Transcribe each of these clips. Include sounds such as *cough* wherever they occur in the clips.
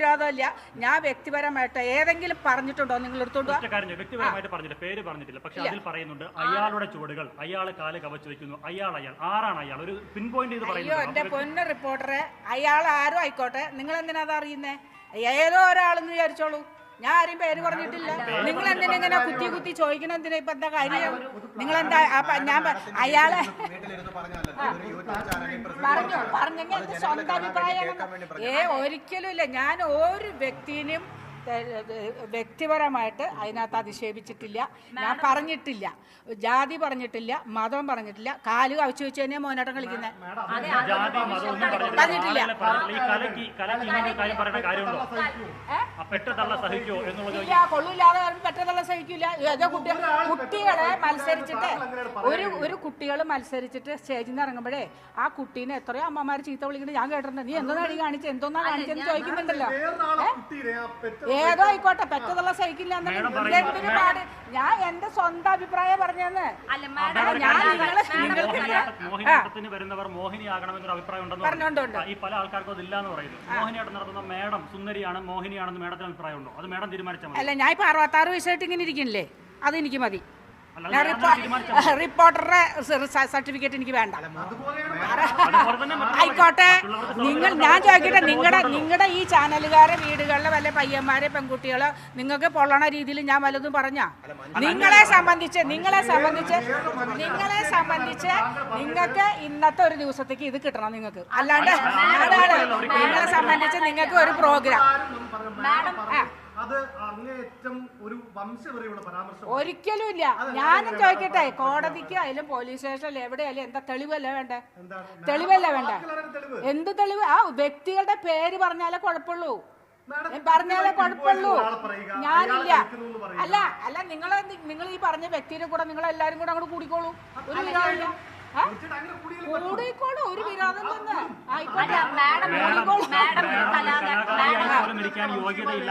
വിരോധമില്ല. ഞാൻ വ്യക്തിപരമായിട്ട് ഏതെങ്കിലും പറഞ്ഞിട്ടുണ്ടോ? നിങ്ങൾ എടുത്തോണ്ട് വ്യക്തിപരമായിട്ട് പറഞ്ഞില്ല. പേര് പറഞ്ഞിട്ടില്ല. പക്ഷെ അതിൽ പറയുന്നുണ്ട് അയാളുടെ ചുവടുകൾ അയാൾ കാൽ കവച്ചു വെക്കുന്നു അയാൾ അയാൾ ആരാണ് അയാൾ? ഒരു പിൻ പോയിന്റ് ചെയ്ത് അയ്യോ എന്റെ പൊന്ന റിപ്പോർട്ടറെ അയാൾ ആരും ആയിക്കോട്ടെ. നിങ്ങൾ എന്തിനാ അത് അറിയുന്നേ ഏതോ ഒരാളെന്ന് വിചാരിച്ചോളൂ. ഞാൻ ആരും പേര് പറഞ്ഞിട്ടില്ല. നിങ്ങൾ എന്തിനാ ഇങ്ങനെ കുത്തി കുത്തി ചോദിക്കണം എന്തിനാ ഇപ്പൊ എന്താ കാര്യം? നിങ്ങൾ എന്താ ഞാൻ അയാളെ പറഞ്ഞു പറഞ്ഞെങ്കിൽ സ്വന്തം അഭിപ്രായമാണ്. ഏ ഒരിക്കലും ഇല്ല. ഞാൻ ഒരു ഏ, വ്യക്തിപരമായിട്ട് അതിനകത്ത് അധിക്ഷേപിച്ചിട്ടില്ല. ഞാൻ പറഞ്ഞിട്ടില്ല. ജാതി പറഞ്ഞിട്ടില്ല മതം പറഞ്ഞിട്ടില്ല കാൽ കവിച്ചു വെച്ച് തന്നെയാ മോനോട്ടം കളിക്കുന്നത് പറഞ്ഞിട്ടില്ല. ഇല്ല കൊള്ളൂല്ലാതെ പെട്ടെന്നുള്ള സഹിക്കില്ല ഏതോ കുട്ടികളെ മത്സരിച്ചിട്ട് ഒരു ഒരു കുട്ടികൾ മത്സരിച്ചിട്ട് സ്റ്റേജിൽ നിന്ന് ഇറങ്ങുമ്പോഴേ ആ കുട്ടീനെ എത്രയോ അമ്മമാർ ചീത്ത വിളിക്കുന്നത് ഞാൻ കേട്ടിട്ടുണ്ട്. നീ എന്തോ അടി കാണിച്ച് എന്തോന്നാ കാണിച്ചെന്ന് ചോദിക്കുന്നുണ്ടല്ലോ? ഏതോ ആയിക്കോട്ടെ പെറ്റതുള്ള സഹിക്കില്ല ഞാൻ എന്റെ സ്വന്തം അഭിപ്രായം പറഞ്ഞെന്ന്. മോഹിനിയാട്ടത്തിന് വരുന്നവർ മോഹിനിയാകണമെന്നൊരു അഭിപ്രായം ഉണ്ടെന്ന്. ഈ പല ആൾക്കാർക്കും അതില്ല എന്ന് പറയുന്നു മോഹിനിയാട്ടം നടത്തുന്ന മേഡം സുന്ദരിയാണ് മോഹിനിയാണെന്ന് മേഡത്തിന് അഭിപ്രായം ഉണ്ടോ അത് മേഡം തീരുമാനിച്ചാൽ അല്ല ഞാൻ ഇപ്പൊ അറുപത്താറ് വയസ്സായിട്ട് ഇങ്ങനെ ഇരിക്കുന്നില്ലേ? അത് എനിക്ക് മതി. റിപ്പോർട്ടറുടെ സർട്ടിഫിക്കറ്റ് എനിക്ക് വേണ്ട. *laughs* ആയിക്കോട്ടെ. നിങ്ങൾ ഞാൻ ചോദിക്കട്ടെ നിങ്ങളുടെ നിങ്ങളുടെ ഈ ചാനലുകാരെ വീടുകളിലെ വല്ല പയ്യന്മാരെ പെൺകുട്ടികളോ നിങ്ങൾക്ക് പൊള്ളണ രീതിയിൽ ഞാൻ വല്ലതും പറഞ്ഞ? നിങ്ങളെ സംബന്ധിച്ച് നിങ്ങളെ സംബന്ധിച്ച് നിങ്ങളെ സംബന്ധിച്ച് നിങ്ങൾക്ക് ഇന്നത്തെ ഒരു ദിവസത്തേക്ക് ഇത് കിട്ടണം നിങ്ങൾക്ക്. അല്ലാണ്ട് നിങ്ങളെ സംബന്ധിച്ച് നിങ്ങൾക്ക് ഒരു പ്രോഗ്രാം. മാഡം അത് അങ്ങേയറ്റം ഒരു വംശവെറിയുള്ള പരാമർശം. ഒരിക്കലും ഇല്ല ഞാനും ചോദിക്കട്ടെ കോടതിക്ക് ആയാലും പോലീസ് സ്റ്റേഷനിൽ എവിടെയായാലും എന്താ തെളിവല്ല വേണ്ടേ? തെളിവല്ലേ വേണ്ടേ? എന്ത് തെളിവ്? ആ വ്യക്തികളുടെ പേര് പറഞ്ഞാലേ കുഴപ്പമുള്ളൂ. പറഞ്ഞാലേ കുഴപ്പമുള്ളൂ. പറയുക, ഞാനില്ല. അല്ല അല്ല നിങ്ങൾ നിങ്ങൾ ഈ പറഞ്ഞ വ്യക്തിയുടെ കൂടെ നിങ്ങൾ എല്ലാരും കൂടെ അങ്ങോട്ട് കൂടിക്കോളൂ. ഒരു ഒരു വിരോധം തന്നെ ആയിക്കോട്ടെ മാഡം.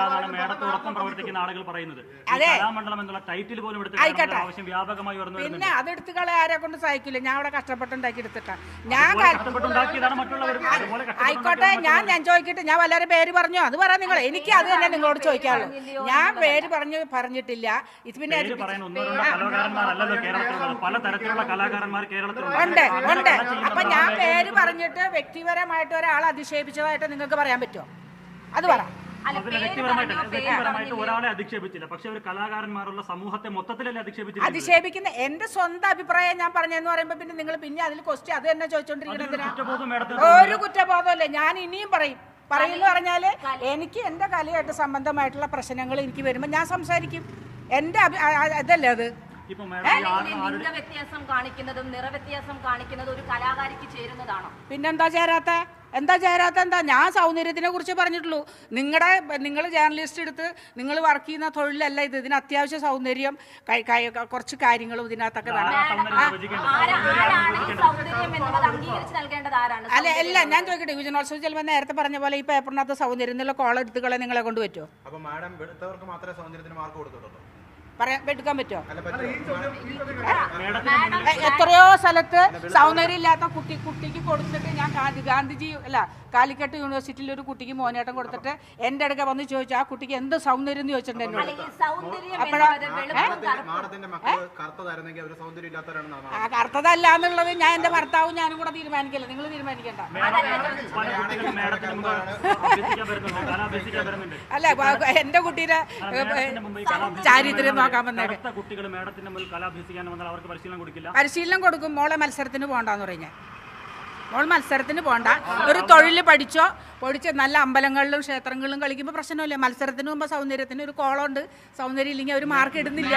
മാഡം മേഡത്തോടൊപ്പം പ്രവർത്തിക്കുന്ന ആളുകൾ പറയുന്നത് കലാമണ്ഡലം എന്നുള്ള ടൈറ്റിൽ പോലും എടുത്ത് ആയിക്കോട്ടെ. ആവശ്യം വ്യാപകമായി പിന്നെ അതെടുത്ത് കളെ ആരെ കൊണ്ട് സഹായിക്കില്ല ഞാൻ അവിടെ കഷ്ടപ്പെട്ടുണ്ടാക്കി എടുത്തിട്ടാ ഞാൻ ആയിക്കോട്ടെ ഞാൻ ഞാൻ ചോദിക്കട്ടെ ഞാൻ വല്ലവരും പേര് പറഞ്ഞോ അത് പറയാം നിങ്ങൾ എനിക്ക് അത് തന്നെ നിങ്ങളോട് ചോദിക്കാനുള്ളൂ ഞാൻ പേര് പറഞ്ഞു പറഞ്ഞിട്ടില്ല ഇത് പിന്നെ പല തരത്തിലുള്ള കലാകാരന്മാർ കേരളത്തിലുണ്ട് ഉണ്ട് ഉണ്ട് അപ്പൊ ഞാൻ പേര് പറഞ്ഞിട്ട് വ്യക്തിപരമായിട്ട് ഒരാൾ അധിക്ഷേപിച്ചതായിട്ട് നിങ്ങൾക്ക് പറയാൻ പറ്റുമോ അത് പറ അധിക്ഷേപിക്കുന്ന എന്റെ സ്വന്തം അഭിപ്രായം ഞാൻ പറഞ്ഞെന്ന് പറയുമ്പോ പിന്നെ നിങ്ങൾ പിന്നെ അതിൽ ക്വസ്റ്റ്യൻ അത് തന്നെ ചോദിച്ചോണ്ടിരിക്കുന്നത് ഒരു കുറ്റബോധമല്ലേ ഞാൻ ഇനിയും പറയും പറയുന്നു പറഞ്ഞാൽ എനിക്ക് എന്റെ കലയായിട്ട് സംബന്ധമായിട്ടുള്ള പ്രശ്നങ്ങൾ എനിക്ക് വരുമ്പോൾ ഞാൻ സംസാരിക്കും എന്റെ അതല്ലേ അത് വ്യത്യാസം കാണിക്കുന്നതും നിറവ്യത്യാസം കാണിക്കുന്നതും ഒരു കലാകാരിക്ക് ചേരുന്നതാണോ? പിന്നെന്താ ചേരാത്ത? എന്താ ചേരാത്ത? എന്താ? ഞാൻ സൗന്ദര്യത്തിനെ കുറിച്ച് പറഞ്ഞിട്ടുള്ളൂ. നിങ്ങളുടെ നിങ്ങൾ ജേർണലിസ്റ്റ് എടുത്ത് നിങ്ങൾ വർക്ക് ചെയ്യുന്ന തൊഴിലല്ല ഇത്. ഇതിന് അത്യാവശ്യ സൗന്ദര്യം കുറച്ച് കാര്യങ്ങളും ഇതിനകത്തൊക്കെ അല്ല അല്ല ഞാൻ ചോദിക്കട്ടെ യുവജനോത്സവം ചിലപ്പോൾ നേരത്തെ പറഞ്ഞ പോലെ ഈ പേപ്പറിനകത്ത് സൗന്ദര്യം എന്നുള്ള കോളം എടുത്തുകളെ നിങ്ങളെ കൊണ്ട് പറ്റുമോ അപ്പൊ മാഡം എടുത്തവർക്ക് മാത്രമേ സൗന്ദര്യത്തിന് മാർക്ക് കൊടുത്തിട്ടുള്ളൂ. പറയാൻ എടുക്കാൻ പറ്റുമോ? എത്രയോ സ്ഥലത്ത് സൗന്ദര്യം ഇല്ലാത്ത കുട്ടി കുട്ടിക്ക് കൊടുത്തിട്ട് ഞാൻ ഗാന്ധിജി അല്ല കാലിക്കട്ട് യൂണിവേഴ്സിറ്റിയിൽ ഒരു കുട്ടിക്ക് മോനേട്ടം കൊടുത്തിട്ട് എന്റെ അടുക്ക വന്ന് ചോദിച്ചു ആ കുട്ടിക്ക് എന്ത് സൗന്ദര്യം എന്ന് ചോദിച്ചിട്ടുണ്ട് എന്നോട്? കറുത്തതല്ല എന്നുള്ളത് ഞാൻ എന്റെ ഭർത്താവും ഞാനും കൂടെ തീരുമാനിക്കില്ല. നിങ്ങൾ തീരുമാനിക്കണ്ട. അല്ല എന്റെ എന്റെ അഭ്യസിക്കാൻ ചാരിത്രം നോക്കാൻ വന്നേക്കെ. പരിശീലനം കൊടുക്കില്ല. പരിശീലനം കൊടുക്കും മോളെ മത്സരത്തിന് പോകണ്ടെന്ന് പറയും ഞാൻ മോൾ മത്സരത്തിന് പോണ്ട. ഒരു തൊഴിൽ പഠിച്ചോ? പഠിച്ച് നല്ല അമ്പലങ്ങളിലും ക്ഷേത്രങ്ങളിലും കളിക്കുമ്പോൾ പ്രശ്നമില്ല. മത്സരത്തിന് മുമ്പ് സൗന്ദര്യത്തിന് ഒരു കോളുണ്ട് സൗന്ദര്യം ഇല്ലെങ്കിൽ അവർ മാർക്ക് ഇടുന്നില്ല.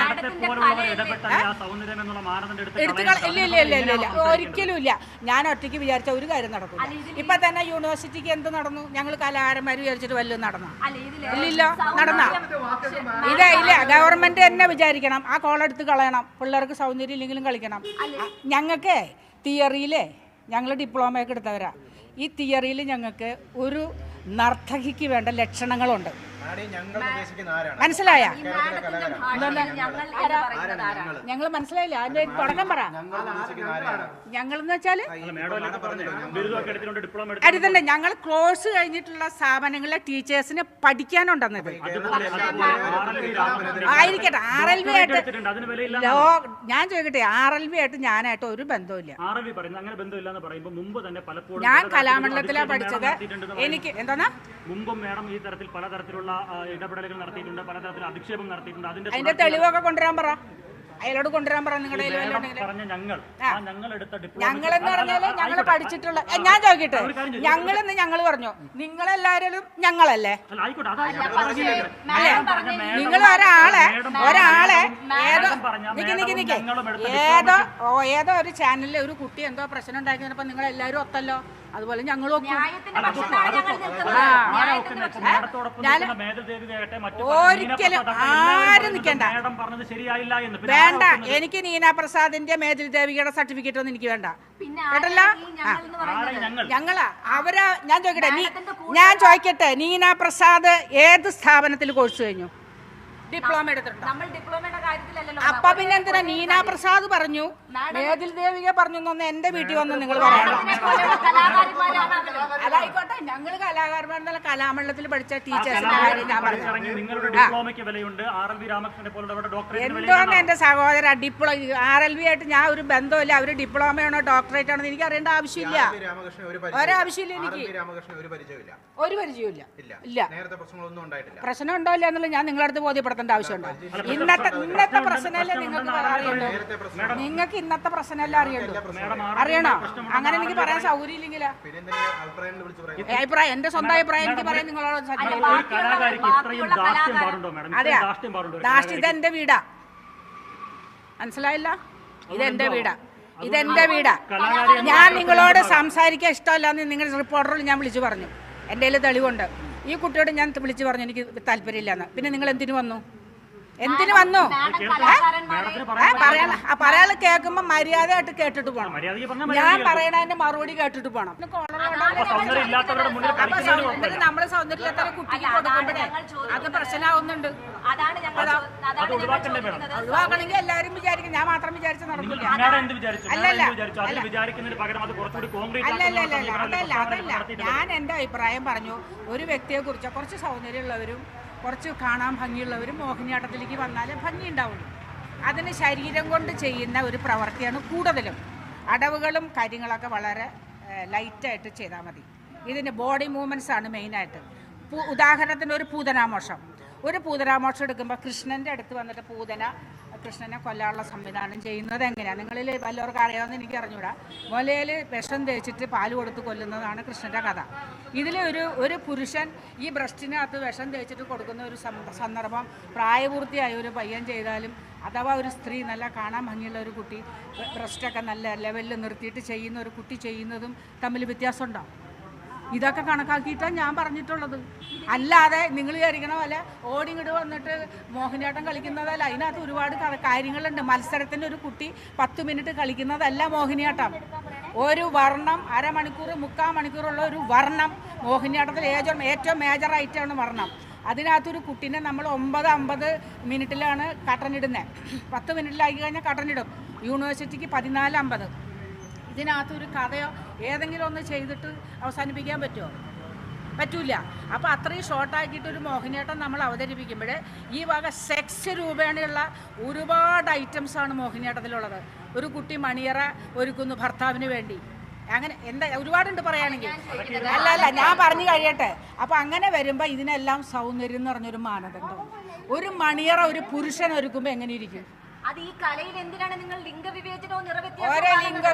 എടുത്തുകള ഇല്ല ഇല്ല ഇല്ല ഇല്ല ഇല്ല. ഒരിക്കലും ഇല്ല ഞാൻ ഒറ്റയ്ക്ക് വിചാരിച്ച ഒരു കാര്യം നടക്കും ഇപ്പൊ തന്നെ യൂണിവേഴ്സിറ്റിക്ക് എന്ത് നടന്നു? ഞങ്ങൾ കലാകാരന്മാർ വിചാരിച്ചിട്ട് വല്ലതും നടന്നു? ഇല്ലില്ല നടന്ന. ഇതേ ഇല്ല ഗവൺമെന്റ് തന്നെ വിചാരിക്കണം. ആ കോളെടുത്ത് കളയണം. പിള്ളേർക്ക് സൗന്ദര്യം ഇല്ലെങ്കിലും കളിക്കണം. ഞങ്ങൾക്ക് തിയറിയിലേ ഞങ്ങൾ ഡിപ്ലോമയൊക്കെ എടുത്തവരാണ് ഈ തിയറിയിൽ ഞങ്ങൾക്ക് ഒരു നർത്തകിക്ക് വേണ്ട ലക്ഷണങ്ങളുണ്ട്. മനസ്സിലായ? ഞങ്ങൾ പറയുന്നത് ഞങ്ങൾ? മനസ്സിലായില്ല. അതിന്റെ തുടക്കം പറ. എന്ന് വെച്ചാൽ തന്നെ ഞങ്ങൾ കോഴ്സ് കഴിഞ്ഞിട്ടുള്ള സ്ഥാപനങ്ങളിലെ ടീച്ചേഴ്സിന് പഠിക്കാനുണ്ടെന്നത്. ആയിരിക്കട്ടെ ആർ എൽ വി ആയിട്ട് അതിന് വിലയില്ല. ഞാൻ ചോദിക്കട്ടെ ആർ എൽ വി ആയിട്ട് ഞാനായിട്ട് ഒരു ബന്ധവുമില്ല. ആർ പറയുന്നത് അങ്ങനെ ബന്ധമില്ല എന്ന് പറയുമ്പോൾ മുമ്പ് തന്നെ പലപ്പോഴും ഞാൻ കലാമണ്ഡലത്തിലാണ് പഠിച്ചത്. എനിക്ക് എന്താണ്? മുമ്പും മേഡം ഈ തരത്തിൽ പലതരത്തിലുള്ള ആ, ഇടപെടലുകൾ നടത്തിയിട്ടുണ്ട് പലതരത്തിലുള്ള അധിക്ഷേപം നടത്തിയിട്ടുണ്ട്. അതിന്റെ തെളിവൊക്കെ കൊണ്ടുവരാൻ പറ. അയാളോട് കൊണ്ടുവരാൻ പറ നിങ്ങളുടെ ഞങ്ങളെന്ന് പറഞ്ഞാൽ ഞങ്ങൾ പഠിച്ചിട്ടുള്ള ഞാൻ ചോദിക്കട്ടെ. ഞങ്ങളെന്ന് ഞങ്ങൾ പറഞ്ഞു. നിങ്ങളെല്ലാരും ഞങ്ങളല്ലേ? നിങ്ങൾ ഒരാളെ ഒരാളെ ഏതോ നിക്ക് നിക്ക് നിക്ക്. ഏതോ ഓ ഏതോ ഒരു ചാനലിൽ ഒരു കുട്ടി എന്തോ പ്രശ്നം ഉണ്ടാക്കിയപ്പോ നിങ്ങൾ എല്ലാരും ഒത്തല്ലോ. അതുപോലെ ഞങ്ങളും ഒരിക്കലും ആരും നിൽക്കണ്ട. മേഡം പറഞ്ഞത് ശരിയായില്ല എന്ന് പിന്നെ വേണ്ട. എനിക്ക് നീന പ്രസാദിന്റെ മേതിൽ ദേവികയുടെ സർട്ടിഫിക്കറ്റ് ഒന്നും എനിക്ക് വേണ്ട. പിന്നെ കേട്ടല്ലോ? ഞങ്ങളാ. അവരാ ഞാൻ ചോദിക്കട്ടെ നീ ഞാൻ ചോദിക്കട്ടെ നീന പ്രസാദ് ഏത് സ്ഥാപനത്തിൽ കോഴ്സ് കഴിഞ്ഞു? ഡിപ്ലോമ എടുത്തിട്ടുണ്ടോ? നമ്മൾ ഡിപ്ലോമയുടെ അപ്പൊ പിന്നെ എന്തിനാ നീന പ്രസാദ് പറഞ്ഞു? മേതിൽ ദേവിക പറഞ്ഞു എന്നൊന്ന് എന്റെ വീട്ടിൽ വന്ന് നിങ്ങൾ പറയണം. അതായിക്കോട്ടെ ഞങ്ങൾ കലാകാരന്മാരെന്നല്ല കലാമണ്ഡലത്തിൽ പഠിച്ച ടീച്ചേഴ്സിന്റെ കാര്യം ഞാൻ പറഞ്ഞു വിലയുണ്ട്. എന്റെ സഹോദര ഡിപ്ലോ ആർ എൽ വി ആയിട്ട് ഞാൻ ഒരു ബന്ധമില്ല അവർ ഡിപ്ലോമയാണോ ഡോക്ടറേറ്റ് ആണോ എനിക്ക് അറിയേണ്ട ആവശ്യമില്ല. ആർ.വി. രാമകൃഷ്ണൻ ഒരു ഒരാവശ്യമില്ല എനിക്ക്. ഒരു പരിചയമില്ല ഇല്ല. പ്രശ്നം ഉണ്ടോ ഇല്ല. എന്നുള്ളത് ഞാൻ നിങ്ങളടുത്ത് അടുത്ത് ബോധ്യപ്പെടുത്തേണ്ട ആവശ്യമുണ്ടോ? ഇന്നത്തെ ഇന്നത്തെ പ്രശ്നമല്ലേ നിങ്ങൾക്ക് അറിയണ്ടോ നിങ്ങൾക്ക് ഇന്നത്തെ പ്രശ്നമല്ലേ അറിയണ്ടോ അറിയണോ? അങ്ങനെ എനിക്ക് പറയാൻ സൗകര്യം ഇല്ലെങ്കിലാ? അഭിപ്രായം എന്റെ സ്വന്തം അഭിപ്രായം എനിക്ക് പറയാൻ നിങ്ങളോട് ഇത്രയും ദാഷ്ട്യം ലാസ്റ്റ് ഇതെന്റെ വീടാ. മനസ്സിലായില്ല? ഇതെന്റെ വീടാ. ഇതെന്റെ വീടാ. ഞാൻ നിങ്ങളോട് സംസാരിക്കാൻ ഇഷ്ടമല്ലാന്ന് നിങ്ങളുടെ റിപ്പോർട്ടറിൽ ഞാൻ വിളിച്ചു പറഞ്ഞു. എന്റെ കയ്യിൽ തെളിവുണ്ട്. ഈ കുട്ടിയോട് ഞാൻ വിളിച്ചു പറഞ്ഞു എനിക്ക് താല്പര്യമില്ലെന്ന്. പിന്നെ നിങ്ങൾ എന്തിനു വന്നു? എന്തിനു വന്നു? പറയാ ആ പറയാൾ കേൾക്കുമ്പോ മര്യാദയായിട്ട് കേട്ടിട്ട് പോണം. ഞാൻ പറയണതിന്റെ മറുപടി കേട്ടിട്ട് പോണം. സൗന്ദര്യം നമ്മൾ സൗന്ദര്യമില്ലാത്ത കുട്ടിക്ക് കൊടുക്കുമ്പോഴേ അത് പ്രശ്നമാവുന്നുണ്ട്. ഒഴിവാക്കണമെങ്കിൽ എല്ലാരും വിചാരിക്കും. ഞാൻ മാത്രം വിചാരിച്ച? നടക്കില്ല അല്ലല്ല, അതിൽ വിചാരിക്കുന്നതിന് പകരം അത് കുറച്ചുകൂടി കോൺക്രീറ്റ് അല്ല അല്ല അല്ല ആക്കുന്ന അല്ല അതല്ല. അതല്ല ഞാൻ എന്റെ അഭിപ്രായം പറഞ്ഞു. ഒരു വ്യക്തിയെ കുറിച്ച് കുറച്ച് സൗന്ദര്യമുള്ളവരും കുറച്ച് കാണാൻ ഭംഗിയുള്ളവരും മോഹിനിയാട്ടത്തിലേക്ക് വന്നാലേ ഭംഗി ഉണ്ടാവുള്ളൂ അതിന് ശരീരം കൊണ്ട് ചെയ്യുന്ന ഒരു പ്രവൃത്തിയാണ് കൂടുതലും. അടവുകളും കാര്യങ്ങളൊക്കെ വളരെ ലൈറ്റായിട്ട് ചെയ്താൽ മതി. ഇതിന് ബോഡി മൂവ്മെന്റ്സ് ആണ് മെയിനായിട്ട് ഉദാഹരണത്തിന് ഒരു പൂതനാമോഷം. ഒരു പൂതനാമോഷം എടുക്കുമ്പോൾ കൃഷ്ണന്റെ അടുത്ത് വന്നിട്ട് പൂതന കൃഷ്ണനെ കൊല്ലാനുള്ള സംവിധാനം ചെയ്യുന്നത് എങ്ങനെയാണ് നിങ്ങളിൽ വല്ലവർക്ക് അറിയാമെന്ന് എനിക്ക് അറിഞ്ഞൂടാ. മുലയിൽ വിഷം തേച്ചിട്ട് പാൽ കൊടുത്ത് കൊല്ലുന്നതാണ് കൃഷ്ണന്റെ കഥ. ഇതിൽ ഒരു ഒരു പുരുഷൻ ഈ ബ്രസ്റ്റിനകത്ത് വിഷം തേച്ചിട്ട് കൊടുക്കുന്ന ഒരു സന്ദർഭം പ്രായപൂർത്തിയായ ഒരു പയ്യൻ ചെയ്താലും അഥവാ ഒരു സ്ത്രീ നല്ല കാണാൻ ഭംഗിയുള്ള ഒരു കുട്ടി ബ്രസ്റ്റൊക്കെ നല്ല ലെവലിൽ നിർത്തിയിട്ട് ചെയ്യുന്ന ഒരു കുട്ടി ചെയ്യുന്നതും തമ്മിൽ വ്യത്യാസമുണ്ടോ? ഇതൊക്കെ കണക്കാക്കിയിട്ടാണ് ഞാൻ പറഞ്ഞിട്ടുള്ളത്. അല്ലാതെ നിങ്ങൾ വിചാരിക്കണ പോലെ ഓടിങ്ങിട് വന്നിട്ട് മോഹിനിയാട്ടം കളിക്കുന്നതല്ല. അതിനകത്ത് ഒരുപാട് കാര്യങ്ങളുണ്ട്. മത്സരത്തിന്റെ ഒരു കുട്ടി പത്ത് മിനിറ്റ് കളിക്കുന്നതല്ല മോഹിനിയാട്ടം. ഒരു വർണം അരമണിക്കൂർ മുക്കാൽ മണിക്കൂറുള്ള ഒരു വർണം മോഹിനിയാട്ടത്തിൽ ഏറ്റവും ഏറ്റവും മേജർ ആയിട്ടാണ് വർണം. അതിനകത്തൊരു കുട്ടീനെ നമ്മൾ ഒമ്പത് അമ്പത് മിനിറ്റിലാണ് കട്ടനിടുന്നത് പത്ത് മിനിറ്റിലാക്കി കഴിഞ്ഞാൽ കട്ടനിടും യൂണിവേഴ്സിറ്റിക്ക് പതിനാല് അമ്പത്. ഇതിനകത്തൊരു കഥയോ ഏതെങ്കിലും ഒന്ന് ചെയ്തിട്ട് അവസാനിപ്പിക്കാൻ പറ്റുമോ? പറ്റൂല. അപ്പോൾ അത്രയും ഷോർട്ടാക്കിയിട്ടൊരു മോഹിനിയാട്ടം നമ്മൾ അവതരിപ്പിക്കുമ്പോൾ ഈ വക സെക്സ് രൂപേണയുള്ള ഒരുപാട് ഐറ്റംസാണ് മോഹിനിയാട്ടത്തിലുള്ളത്. ഒരു കുട്ടി മണിയറ ഒരുക്കുന്നു ഭർത്താവിന് വേണ്ടി. അങ്ങനെ എന്താ ഒരുപാടുണ്ട് പറയുകയാണെങ്കിൽ അല്ല അല്ല ഞാൻ പറഞ്ഞു കഴിയട്ടെ. അപ്പം അങ്ങനെ വരുമ്പോൾ ഇതിനെല്ലാം സൗന്ദര്യം എന്ന് പറഞ്ഞൊരു മാനദണ്ഡം. ഒരു മണിയറ ഒരു പുരുഷൻ ഒരുക്കുമ്പോൾ എങ്ങനെ ഇരിക്കും? അത് ഈ കലയിൽ എന്തിനാണ് നിങ്ങൾ ലിംഗവിവേചനവും ഓരോ? ലിംഗ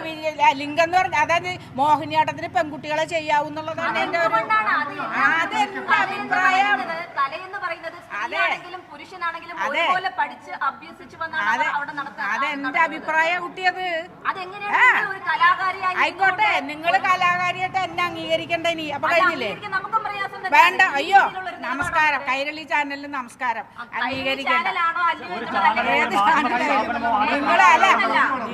ലിംഗം എന്ന് പറഞ്ഞാൽ അതായത് മോഹിനിയാട്ടത്തിന് പെൺകുട്ടികളെ ചെയ്യാവുന്നുള്ളതാണ് എന്റെ ഒരു അതെന്റെ അഭിപ്രായം? പറയുന്നത് കലയെന്ന് പറയുന്നത് സ്ത്രീയാണെങ്കിലും പുരുഷനാണെങ്കിലും അതെ. ഒരുപോലെ പഠിച്ച് അഭ്യസിച്ചു വന്നാണ് അതെ. അവർ അവിടെ നടത്തുന്നത് അതെന്റെ അഭിപ്രായ കുട്ടിയത്? അതെങ്ങനെയാണ് നിങ്ങൾ ഒരു കലാകാരിയായി ആയിക്കോട്ടെ. നിങ്ങൾ കലാകാരിയായിട്ട് എന്നെ അംഗീകരിക്കണ്ട ഇനി. അപ്പൊ കഴിഞ്ഞില്ലേ? അംഗീകരിക്കാൻ നമുക്കും പ്രയാസം തന്നെ. വേണ്ട. അയ്യോ നമസ്കാരം. കൈരളി ചാനലിന് നമസ്കാരം. അംഗീകരിക്കണ്ട. ചാനലാണോ അല്ലയോ ഏത്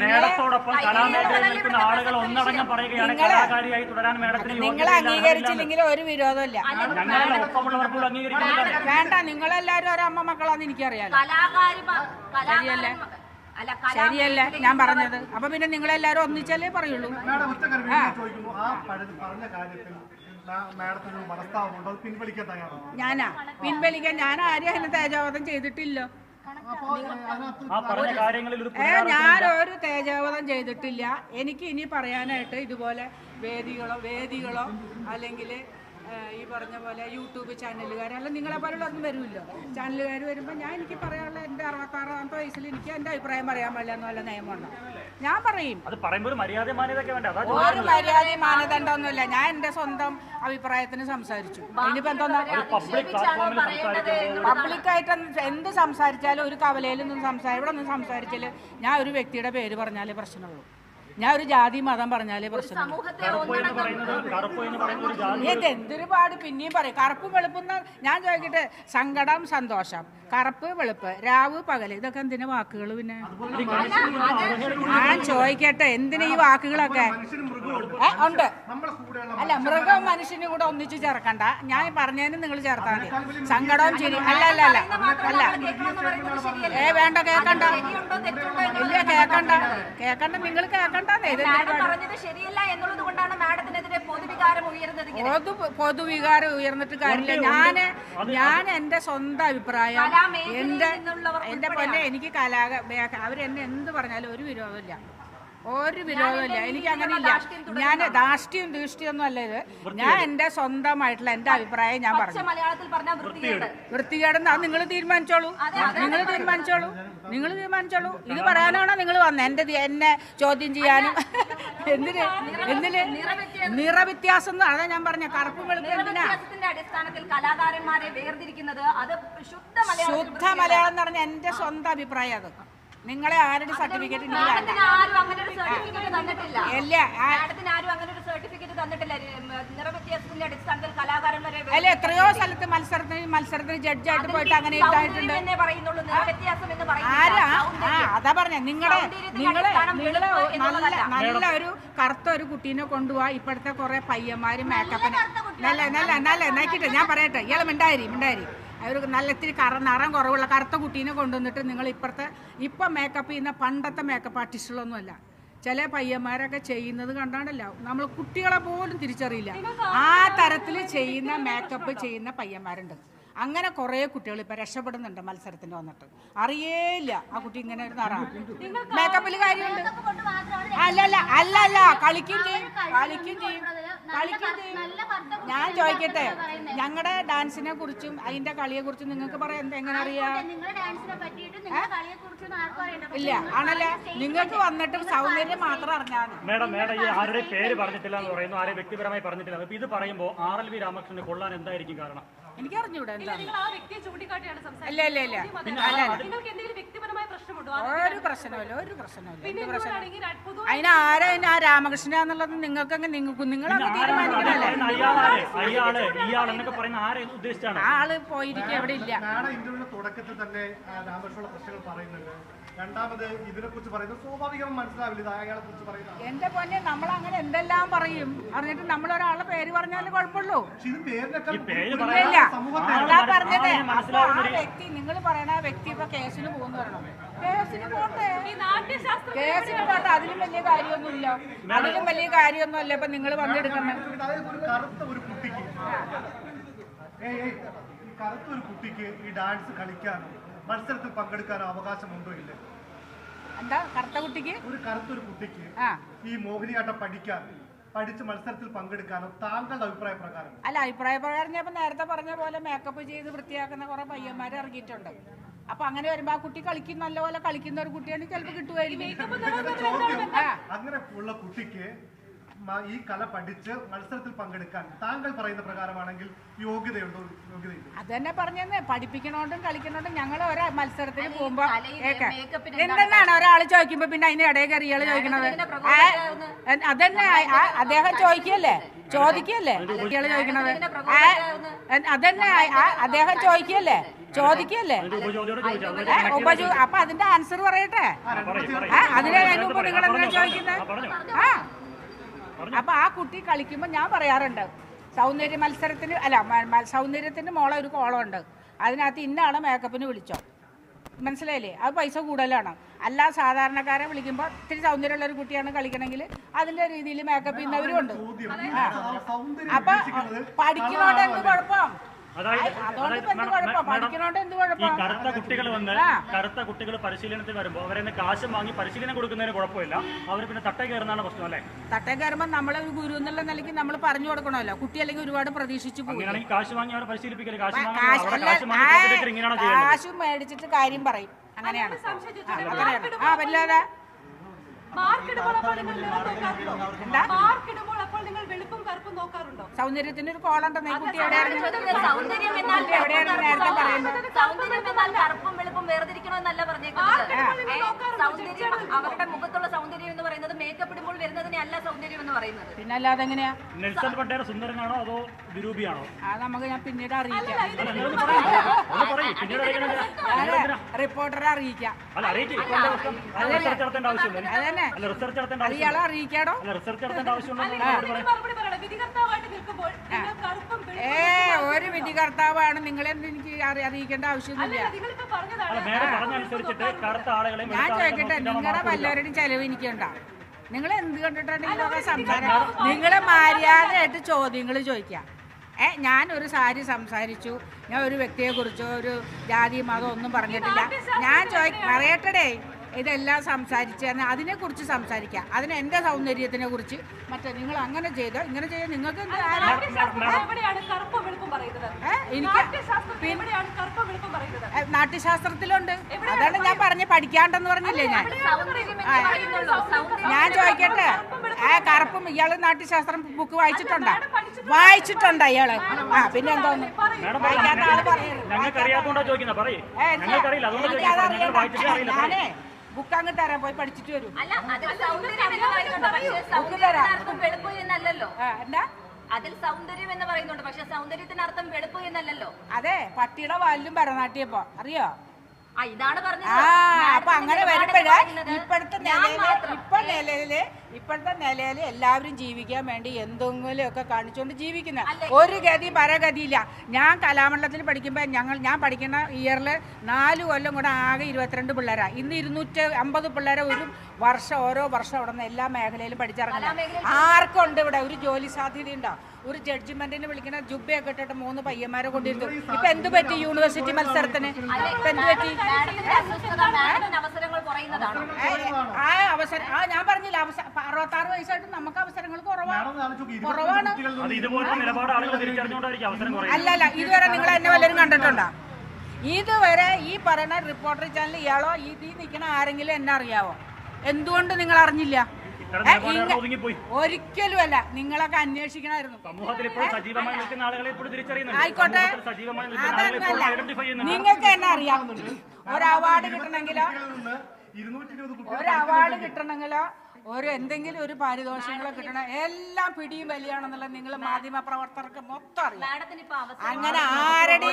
മേഡത്തോടൊപ്പം കലാമേഖലയിൽ നിൽക്കുന്ന ആളുകൾ ഒന്നടങ്കം പറയുകയാണ് കലാകാരിയായി തുടരാൻ മേഡത്തിന് നിങ്ങൾ അംഗീകരിച്ചില്ലെങ്കിൽ ഒരു വിരോധമില്ല ഞങ്ങളെ ഒപ്പമുള്ളവർ പോലും അംഗീകരിക്കുന്നില്ല. വേണ്ട നിങ്ങളെല്ലാരും ഒരമ്മ മക്കളാന്ന് എനിക്കറിയാം കലാകാരി ശരിയല്ലേ? അല്ല ശരിയല്ലേ? ഞാൻ പറഞ്ഞത്. അപ്പൊ പിന്നെ നിങ്ങളെല്ലാരും ഒന്നിച്ചല്ലേ പറയുള്ളൂ? ഞാനാ? പിൻവലിക്കാൻ ഞാൻ ആരും അതിന് തേജാവധം ചെയ്തിട്ടില്ല? അപ്പൊ അതിനകത്ത് ആ പറഞ്ഞ കാര്യങ്ങളിൽ ഒരു ഏ ഞാൻ ഒരു തേജോവധം ചെയ്തിട്ടില്ല. എനിക്ക് ഇനി പറയാനായിട്ട് ഇതുപോലെ വേദികളോ വേദികളോ അല്ലെങ്കിൽ ഈ പറഞ്ഞ പോലെ യൂട്യൂബ് ചാനലുകാർ അല്ല നിങ്ങളെ പോലുള്ളൊന്നും വരുമല്ലോ ചാനലുകാർ വരുമ്പോൾ ഞാൻ എനിക്ക് പറയാനുള്ള എന്റെ അറുപത്താറാമത്തെ വയസ്സിൽ എനിക്ക് എന്റെ അഭിപ്രായം പറയാൻ പാടില്ല എന്നുള്ള നിയമമുണ്ടോ. ഞാൻ പറയും. അത് പറയുമ്പോൾ ഒരു മര്യാദ മാനദണ്ഡമൊന്നുമില്ല. ഞാൻ എന്റെ സ്വന്തം അഭിപ്രായത്തിന് സംസാരിച്ചു. ഇനിയിപ്പോൾ എന്തോന്നാ? പബ്ലിക്കായിട്ട് എന്ത് സംസാരിച്ചാലും ഒരു കവലയിലൊന്നും സംസാരം ഇവിടെ ഒന്നും സംസാരിച്ചാൽ ഞാൻ ഒരു വ്യക്തിയുടെ പേര് പറഞ്ഞാലേ പ്രശ്നമുള്ളൂ. ഞാൻ ഒരു ജാതി മതം പറഞ്ഞാലേ പ്രശ്നം എന്തൊരു പാട് പിന്നെയും പറയും. കറുപ്പ് വെളുപ്പെന്ന് ഞാൻ ചോദിക്കട്ടെ സങ്കടം സന്തോഷം. കറുപ്പ് വെളുപ്പ് രാവ് പകൽ ഇതൊക്കെ എന്തിനാ വാക്കുകൾ പിന്നെ? ഞാൻ ചോദിക്കട്ടെ എന്തിനാ ഈ വാക്കുകളൊക്കെ? ഉണ്ട്. അല്ല മൃഗവും മനുഷ്യനും കൂടെ ഒന്നിച്ച് ചേർക്കണ്ട. ഞാൻ പറഞ്ഞതിന് നിങ്ങൾ ചേർത്താൽ മതി. സങ്കടവും ചിരി അല്ല അല്ല അല്ല. അല്ല. ഏ വേണ്ട കേക്കണ്ട. ഇല്ല കേക്കണ്ട. കേക്കണ്ട നിങ്ങൾ മാഡം പറഞ്ഞത് ശരിയല്ല എന്നുള്ളത് കൊണ്ടാണ് മാഡത്തിനെതിരെ പൊതുവികാരം. പൊതു പൊതുവികാരം ഉയർന്നിട്ട് കാര്യമില്ല. ഞാൻ ഞാൻ എന്റെ സ്വന്തം അഭിപ്രായം എന്റെ എന്റെ പൊന്നെ എനിക്ക് കലാ അവരെന്നെ എന്ത് പറഞ്ഞാലും ഒരു വിരോധമില്ല. ഒരു വിരോധമില്ല. എനിക്ക് അങ്ങനെ ഇല്ല ഞാൻ ധാഷ്ട്യം ദീഷ്ട്യം അല്ല ഇത്. ഞാൻ എന്റെ സ്വന്തമായിട്ടുള്ള എന്റെ അഭിപ്രായം ഞാൻ പറഞ്ഞു. വൃത്തികേടെന്നാ അത് നിങ്ങൾ തീരുമാനിച്ചോളൂ. നിങ്ങൾ തീരുമാനിച്ചോളൂ. നിങ്ങൾ തീരുമാനിച്ചോളൂ. ഇത് പറയാനാണോ നിങ്ങൾ വന്നത് എന്റെ എന്നെ ചോദ്യം ചെയ്യാനും? എന്തിന്? എന്തിന്? നിറവ്യത്യാസം. എന്ന് അതാ ഞാൻ പറഞ്ഞ. കറുപ്പ് വെളുപ്പ് എന്തിനാ? അടിസ്ഥാനത്തിൽ കലാകാരന്മാരെ വേർതിരിക്കുന്നത് അത് ശുദ്ധ മലയാളം എന്ന് പറഞ്ഞ എന്റെ സ്വന്തം അഭിപ്രായം അത്. നിങ്ങളെ ആരുടെ സർട്ടിഫിക്കറ്റ് ഇല്ല അല്ല എത്രയോ സ്ഥലത്ത് മത്സരത്തിന് മത്സരത്തിന് ജഡ്ജായിട്ട് പോയിട്ട് അങ്ങനെ ഇട്ടായിട്ടുണ്ട് ആരാ? ആ അതാ പറഞ്ഞ. നിങ്ങളെ നിങ്ങളെ നിങ്ങളെ നല്ല നല്ല ഒരു കറുത്ത ഒരു കുട്ടീനെ കൊണ്ടുപോവാ. ഇപ്പോഴത്തെ കുറെ പയ്യന്മാര് മേക്കപ്പിന് നല്ല നല്ല നല്ല നോക്കിട്ടെ ഞാൻ പറയട്ടെ. ഇയാളെ മിണ്ടായിരി മിണ്ടാരി ഒരു നല്ല ഇത്തിരി കറ നിറം കുറവുള്ള കറുത്ത കുട്ടീനെ കൊണ്ടുവന്നിട്ട് നിങ്ങൾ ഇപ്പുറത്തെ ഇപ്പം മേക്കപ്പ് ചെയ്യുന്ന പണ്ടത്തെ മേക്കപ്പ് ആർട്ടിസ്റ്റുകളൊന്നുമല്ല ചില പയ്യന്മാരൊക്കെ ചെയ്യുന്നത് കണ്ടാണല്ലോ. നമ്മൾ കുട്ടികളെ പോലും തിരിച്ചറിയില്ല. ആ തരത്തിൽ ചെയ്യുന്ന മേക്കപ്പ് ചെയ്യുന്ന പയ്യന്മാരുണ്ട്. അങ്ങനെ കുറേ കുട്ടികൾ ഇപ്പൊ രക്ഷപ്പെടുന്നുണ്ട് മത്സരത്തിന് വന്നിട്ട്. അറിയേയില്ല. ആ കുട്ടി ഇങ്ങനെ ഒരു നിറ മേക്കപ്പിൽ കാര്യമുണ്ട്. അല്ലല്ല അല്ല അല്ല കളിക്കും ചെയ്യും. കളിക്കും ചെയ്യും. കളിക്കും ചെയ്യും. ഞാൻ ചോദിക്കട്ടെ ഞങ്ങളുടെ ഡാൻസിനെ കുറിച്ചും അതിന്റെ കളിയെ കുറിച്ചും നിങ്ങൾക്ക് പറയാൻ എങ്ങനെ അറിയാം? നിങ്ങളുടെ ഡാൻസിനെ പറ്റിയിട്ട് നിങ്ങളുടെ കളിയെ കുറിച്ചൊന്നും ആർക്കും ഇല്ല ആണല്ലേ നിങ്ങൾക്ക് വന്നിട്ട് സൗന്ദര്യം മാത്രം അറിഞ്ഞാൽ മേഡം മേഡം ഈ ആരുടെ പേര് പറഞ്ഞിട്ടില്ല എന്ന് പറയുന്നു ആരെ വ്യക്തിപരമായി പറഞ്ഞിട്ടില്ല ഇത് പറയുമ്പോൾ ആർ എൽ വി രാമകൃഷ്ണന് കൊള്ളാൻ എന്തായിരിക്കും കാരണം? എനിക്ക് അറിഞ്ഞൂടാ നിങ്ങൾ അല്ല അല്ല നിങ്ങൾക്ക് എന്തെങ്കിലും വ്യക്തിപരമായ പ്രശ്നമുണ്ടോ? ഒരു പ്രശ്നമില്ല ഒരു പ്രശ്നമില്ല എന്ത് പ്രശ്നം? ആണെങ്കിൽ പൊതു അതിന് ആരാ അതിന് ആ രാമകൃഷ്ണ എന്നുള്ളത് നിങ്ങൾക്ക് നിങ്ങൾക്ക് നിങ്ങളൊക്കെ തീരുമാനിക്കണല്ലേ? ആൾ പോയിരിക്കും എവിടെ ഇല്ല. തുടക്കത്തിൽ തന്നെ രാമകൃഷ്ണ പ്രശ്നങ്ങൾ പറയുന്നുണ്ട്. രണ്ടാമത് ഇതിനെ കുറിച്ച് പറയുന്നത് സ്വാഭാവികം മനസ്സിലാവില്ല ഇത് അയാളെ കുറിച്ച് പറയുന്നത് എന്റെ പൊന്നെ നമ്മൾ അങ്ങനെ എന്തെല്ലാം പറയും? അറിഞ്ഞിട്ട് നമ്മൾ ഒരാളുടെ പേര് പറഞ്ഞാലും കുഴപ്പമുള്ളൂ. ഇല്ല. അതാ പറഞ്ഞത്. ആ വ്യക്തി നിങ്ങൾ പറയണ ആ വ്യക്തി ഇപ്പൊ കേസിന് പോകുന്നു പറയണം? കേസിന് പോട്ടെ. നാട്യശാസ്ത്രം കേസിന് പോട്ടെ. അതിലും വലിയ കാര്യമൊന്നുമില്ല. അതിലും വലിയ കാര്യമൊന്നുമല്ല ഇപ്പൊ നിങ്ങൾ വന്നെടുക്കണം കറുത്ത ഒരു കുട്ടിക്ക്. ഏയ് ഏയ്, ഈ കറുത്ത ഒരു കുട്ടിക്ക് ഈ ഡാൻസ് കളിക്കാനോ മത്സരത്തിൽ പങ്കെടുക്കാനോ അവകാശമുണ്ടോ ഇല്ല? എന്താ കറുത്ത കുട്ടിക്ക്? ഒരു കറുത്തൊരു കുട്ടിക്ക് ഈ മോഹിനിയാട്ടം പഠിക്കാൻ പഠിച്ച് മത്സരത്തിൽ പങ്കെടുക്കാനോ താങ്കളുടെ അഭിപ്രായ പ്രകാരം? അല്ല അഭിപ്രായ പ്രകാരം ഞാൻ നേരത്തെ പറഞ്ഞ പോലെ മേക്കപ്പ് ചെയ്ത് വൃത്തിയാക്കുന്ന കുറെ പയ്യന്മാർ ഇറങ്ങിയിട്ടുണ്ട്. അപ്പൊ അങ്ങനെ വരുമ്പോ ആ കുട്ടി കളിക്കും നല്ലപോലെ കളിക്കുന്ന ഒരു കുട്ടിയാണ് ചിലപ്പോ കിട്ടുമായിരിക്കും അങ്ങനെ ഉള്ള കുട്ടിക്ക് ഈ കല പഠിച്ച് മത്സരത്തിൽ പങ്കെടുക്കാൻ താങ്കൾ പറയുന്ന പ്രകാരമാണെങ്കിൽ യോഗ്യതയുണ്ടോ? യോഗ്യതയുണ്ടോ അത് തന്നെ പറഞ്ഞെന്ന്. പഠിപ്പിക്കണോണ്ടും കളിക്കണോണ്ടും ഞങ്ങൾ ഒരാ മത്സരത്തിന് പോകുമ്പോ എന്തെന്നാണ് ഒരാൾ ചോദിക്കുമ്പോ പിന്നെ അതിന് ഇടയിൽ കയറി ഇയാൾ ചോദിക്കണത്? അതന്നെ അദ്ദേഹം ചോദിക്കല്ലേ ചോദിക്കല്ലേ കുട്ടികൾ ചോദിക്കണത്? അതന്നെ അദ്ദേഹം ചോദിക്കല്ലേ ചോദിക്കല്ലേ അതിന്റെ ഉപജു അപ്പൊ അതിന്റെ ആൻസർ പറയട്ടെ? അതിനെ നിങ്ങൾ എന്താ ചോദിക്കുന്നത് ആ അപ്പൊ ആ കുട്ടി കളിക്കുമ്പോൾ ഞാൻ പറയാറുണ്ട് സൗന്ദര്യ മത്സരത്തിന് അല്ല സൗന്ദര്യത്തിന് മോളെ ഒരു കോളമുണ്ട്. അതിനകത്ത് ഇന്നാണ് മേക്കപ്പിന് വിളിച്ചോ. മനസ്സിലായില്ലേ? അത് പൈസ കൂടുതലാണ്. അല്ല സാധാരണക്കാരെ വിളിക്കുമ്പോൾ ഇത്തിരി സൗന്ദര്യമുള്ള ഒരു കുട്ടിയാണ് കളിക്കണമെങ്കിൽ അതിന്റെ രീതിയിൽ മേക്കപ്പ് ചെയ്യുന്നവരും ഉണ്ട്. അപ്പൊ പഠിക്കുന്നോണ്ട് എന്ത് കുഴപ്പം? ഈ കറുത്ത കുട്ടികൾ വന്ന്. കറുത്ത കുട്ടികൾ പരിശീലനത്തിൽ വരുമ്പോൾ അവരെ കാശും വാങ്ങി പരിശീലനം കൊടുക്കുന്നതിന് കുഴപ്പമില്ല. അവർ പിന്നെ തട്ട കയറുന്നതാണ് പ്രശ്നം അല്ലേ? തട്ടേ കയറുമ്പോൾ നമ്മളെ ഒരു ഗുരു എന്നുള്ള നിലയ്ക്ക് നമ്മൾ പറഞ്ഞു കൊടുക്കണമല്ലോ. കുട്ടി അല്ലെങ്കിൽ ഒരുപാട് പ്രതീക്ഷിച്ചു പോകും കാശ് വാങ്ങി അവരെ പരിശീലിപ്പിക്കൽ കാശ് മേടിച്ചിട്ട് കാര്യം പറയും. അങ്ങനെയാണ്. സംശയം ആ, അങ്ങനെയാണ്. ആ വല്ലാതെ. മാർക്കിടുമ്പോൾ അപ്പോൾ നിങ്ങൾ നിറം നോക്കാറുണ്ടോ? മാർക്കിടുമ്പോൾ അപ്പോൾ നിങ്ങൾ വെളുപ്പും കറുപ്പും നോക്കാറുണ്ടോ? സൗന്ദര്യത്തിന് ഒരു കോളുണ്ടെന്ന് കുട്ടി എവിടെയായിരുന്നു സൗന്ദര്യം എന്നാൽ നേരത്തെ പറയുന്നത്? സൗന്ദര്യം എന്നാൽ കറുപ്പും. വെളുപ്പും വേർതിരിക്കണമെന്നല്ല പറഞ്ഞേക്കുന്നത്. സൗന്ദര്യം അവരുടെ മുഖത്തുള്ള സൗന്ദര്യം എന്ന് പറയുന്നത് മേക്കപ്പ് ഇടുമ്പോൾ വരുന്നതിനെ അല്ല സൗന്ദര്യം എന്ന് പറയുന്നത്. പിന്നെ അല്ലാതെ എങ്ങനെയാ? നെൽസൺ സുന്ദരനാണോ അതോ വിരൂപിയാണോ? അത് നമുക്ക് ഞാൻ പിന്നീട് അറിയിക്കാം. റിപ്പോർട്ടറെ അറിയിക്കാം. അതന്നെ. അല്ല റിസർച്ച് നടത്തേണ്ട ആവശ്യമില്ല ഇയാളെ അറിയിക്കാടോ? അല്ല റിസർച്ച് നടത്തേണ്ട ആവശ്യമുണ്ടെന്ന് മറുപടി പറയാം. മറുപടി പറയണം. നിൽക്കുമ്പോൾ നിങ്ങൾ കറുപ്പും വെളുപ്പും ഏ ഒരു വിധികർത്താവാണ്. നിങ്ങളെന്ത് എനിക്ക് അറി- അറിയിക്കേണ്ട ആവശ്യമൊന്നുമില്ല. ഞാൻ ചോദിക്കട്ടെ നിങ്ങളുടെ വല്ലവരുടെയും ചെലവ് എനിക്കുണ്ടോ? നിങ്ങൾ എന്ത് കണ്ടിട്ടാണ് സംസാരം? നിങ്ങൾ മര്യാദയായിട്ട് ചോദ്യങ്ങൾ ചോദിക്കാം. ഏ ഞാനൊരു സാരി സംസാരിച്ചു. ഞാൻ ഒരു വ്യക്തിയെ കുറിച്ചോ ഒരു ജാതി മതം ഒന്നും പറഞ്ഞിട്ടില്ല. ഞാൻ ചോദി പറയട്ടെ ഇതെല്ലാം സംസാരിച്ച് അതിനെ അതിനെക്കുറിച്ച് സംസാരിക്കാം. അതിന് എന്റെ സൗന്ദര്യത്തിനെ കുറിച്ച് മറ്റേ നിങ്ങൾ അങ്ങനെ ചെയ്തോ? ഇങ്ങനെ ചെയ്തോ? നിങ്ങൾക്ക് എനിക്ക് പറയുന്നത്? നാട്യശാസ്ത്രത്തിലുണ്ട്. അതാണ് ഞാൻ പറഞ്ഞ് പഠിക്കാണ്ടെന്ന് പറഞ്ഞില്ലേ ഞാൻ? ഞാൻ ചോദിക്കട്ടെ? ആ കറുപ്പും ഇയാൾ നാട്യശാസ്ത്രം ബുക്ക് വായിച്ചിട്ടുണ്ടോ? വായിച്ചിട്ടുണ്ടോ ഇയാൾ? ആ പിന്നെ എന്തോന്ന്? വായിക്കാത്ത ആൾ പറയരുത്. ഞങ്ങൾക്ക് അറിയാത്തോണ്ടാ ചോദിക്കുന്നത്. പറയേ. ഏ, എന്താ? ഞങ്ങൾക്കറിയില്ല. അതുകൊണ്ട് എനിക്ക് ചോദിക്കുന്നത്. ഞങ്ങൾ അതറിയണ്ട. വായിച്ചിട്ടേ അറിയില്ല. പറയ്. ഞാനേ ബുക്ക് അങ്ങ് തരാം. പോയി പഠിച്ചിട്ട് വരും. അല്ല തരാം. എന്താ? അതിൽ സൗന്ദര്യം എന്ന് പറയുന്നുണ്ട്. പക്ഷെ സൗന്ദര്യത്തിന് അർത്ഥം വെളുപ്പ് എന്നല്ലല്ലോ. അതെ പട്ടിയുടെ വാലിലും ഭരതനാട്യപ്പോ. അറിയോ? ഇതാണ് പറഞ്ഞത്. ആ അപ്പൊ അങ്ങനെ വരുമ്പോഴേ ഇപ്പോഴത്തെ നിലയിൽ ഇപ്പൊ നിലയിൽ ഇപ്പോഴത്തെ നിലയിൽ എല്ലാവരും ജീവിക്കാൻ വേണ്ടി എന്തെങ്കിലും ഒക്കെ കാണിച്ചുകൊണ്ട് ജീവിക്കുന്ന ഒരു ഗതി പരഗതിയില്ല ഞാൻ കലാമണ്ഡലത്തിൽ പഠിക്കുമ്പോൾ ഞങ്ങൾ ഞാൻ പഠിക്കുന്ന ഇയറിൽ നാല് കൊല്ലം കൂടെ ആകെ ഇരുപത്തിരണ്ട് പിള്ളേരാ. ഇന്ന് ഇരുന്നൂറ്റി അമ്പത് പിള്ളേരെ ഒരു വർഷം ഓരോ വർഷം അവിടെ നിന്ന് എല്ലാ മേഖലയിലും പഠിച്ചിറങ്ങുന്നത് ആർക്കുണ്ട് ഇവിടെ? ഒരു ജോലി സാധ്യത ഉണ്ടോ? ഒരു ജഡ്ജ്മെന്റിന് വിളിക്കുന്ന ജുബയൊക്കെ ഇട്ടിട്ട് മൂന്ന് പയ്യന്മാരെ കൊണ്ടിരുന്നു. ഇപ്പൊ എന്ത് പറ്റി യൂണിവേഴ്സിറ്റി മത്സരത്തിന്? ഇപ്പൊ എന്ത് പറ്റി? ആ അവസരം ആ ഞാൻ പറഞ്ഞില്ല അവസരം അറുപത്താറ് വയസ്സായിട്ട് നമുക്ക് അവസരങ്ങൾ കുറവാണ്. അല്ലല്ല ഇതുവരെ നിങ്ങൾ എന്നെ വല്ലവരും കണ്ടിട്ടുണ്ടോ? ഇതുവരെ ഈ പറയുന്ന റിപ്പോർട്ടർ ചാനൽ ഇയാളോ ഇതിൽ നിൽക്കണ ആരെങ്കിലും എന്നെ അറിയാവോ? എന്തുകൊണ്ട് നിങ്ങൾ അറിഞ്ഞില്ല? ഒരിക്കലും അല്ല നിങ്ങളൊക്കെ അന്വേഷിക്കണമായിരുന്നു. സമൂഹത്തിൽ ഇപ്പോൾ സജീവമായി നിൽക്കുന്ന ആളുകളെ ഇപ്പോൾ തിരിച്ചറിയുന്നുണ്ട്. ആയിക്കോട്ടെ. നിങ്ങൾക്ക് എന്നെ അറിയാവുന്നുണ്ട് ഒരു അവാർഡ് കിട്ടണമെങ്കിലോ? ഒരു അവാർഡ് കിട്ടണമെങ്കിലോ? ഒരു എന്തെങ്കിലും ഒരു പാരിതോഷങ്ങളോ കിട്ടണം എല്ലാം പിടിയും വലിയാണെന്നുള്ള നിങ്ങൾ മാധ്യമ പ്രവർത്തകർക്ക് മൊത്തം അറിയാം. അങ്ങനെ ആരടി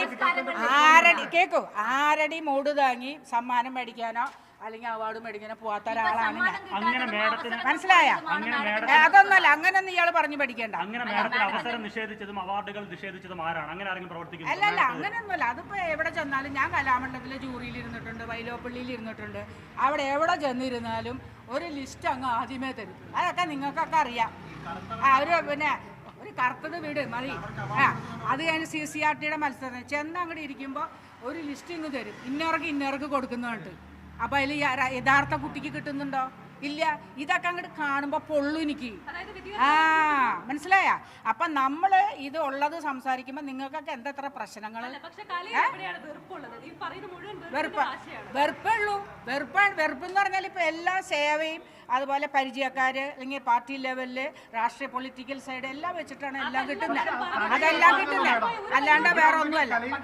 ആരടി കേക്കോ. ആരടി മൂട് താങ്ങി സമ്മാനം മേടിക്കാനോ അല്ലെങ്കിൽ അവാർഡ് മേടിക്കാൻ പോവാത്ത ഒരാളാണ് ഞാൻ. അങ്ങനെ മേഡത്തിന് മനസ്സിലായ? അങ്ങനെ മേഡം അതൊന്നല്ല അങ്ങനൊന്നും ഇയാൾ പറഞ്ഞു പഠിക്കേണ്ട. അങ്ങനെ മേഡത്തിന് അവസരം നിഷേധിച്ചതും അവാർഡുകൾ നിഷേധിച്ചതും ആരാണ്? അങ്ങനെ ആരെങ്കിലും പ്രവർത്തിക്കുന്നു? അല്ല അല്ല അങ്ങനെയൊന്നുമല്ല അതിപ്പോ എവിടെ ചെന്നാലും ഞാൻ കലാമണ്ഡലത്തിലെ ജൂറിയിൽ ഇരുന്നിട്ടുണ്ട് വൈലോപ്പള്ളിയിൽ ഇരുന്നിട്ടുണ്ട്. അവിടെ എവിടെ ചെന്നിരുന്നാലും ഒരു ലിസ്റ്റ് അങ്ങ് ആദ്യമേ തരും. അതൊക്കെ നിങ്ങൾക്കൊക്കെ അറിയാം. ആ ഒരു പിന്നെ ഒരു കറുത്തത് വീട് മതി. ആ അത് കഴിഞ്ഞ് സി സി ആർ ടിയുടെ മത്സരം. ചെന്ന് അങ്ങോട്ട് ഇരിക്കുമ്പോൾ ഒരു ലിസ്റ്റ് ഇങ്ങ് തരും. ഇന്നവർക്ക് ഇന്നവർക്ക് കൊടുക്കുന്നുണ്ട് അപ്പോൾ അതിൽ യഥാർത്ഥ കുട്ടിക്ക് കിട്ടുന്നുണ്ടോ? ഇല്ല ഇതൊക്കെ അങ്ങോട്ട് കാണുമ്പോൾ പൊള്ളു എനിക്ക്. ആ മനസ്സിലായ? അപ്പൊ നമ്മൾ ഇത് ഉള്ളത് സംസാരിക്കുമ്പോ നിങ്ങൾക്കൊക്കെ എന്തത്ര പ്രശ്നങ്ങൾ വെറുപ്പ്. വെറുപ്പുള്ളൂ വെറുപ്പാണ് വെറുപ്പ് എന്ന് പറഞ്ഞാൽ ഇപ്പൊ എല്ലാ സേവയും അതുപോലെ പരിചയക്കാര് അല്ലെങ്കിൽ പാർട്ടി ലെവലിൽ രാഷ്ട്രീയ പൊളിറ്റിക്കൽ സൈഡ് എല്ലാം വെച്ചിട്ടാണ് എല്ലാം കിട്ടുന്നത് അതെല്ലാം കിട്ടുന്നത് അല്ലാണ്ട് വേറെ ഒന്നുമല്ല. കലയിൽ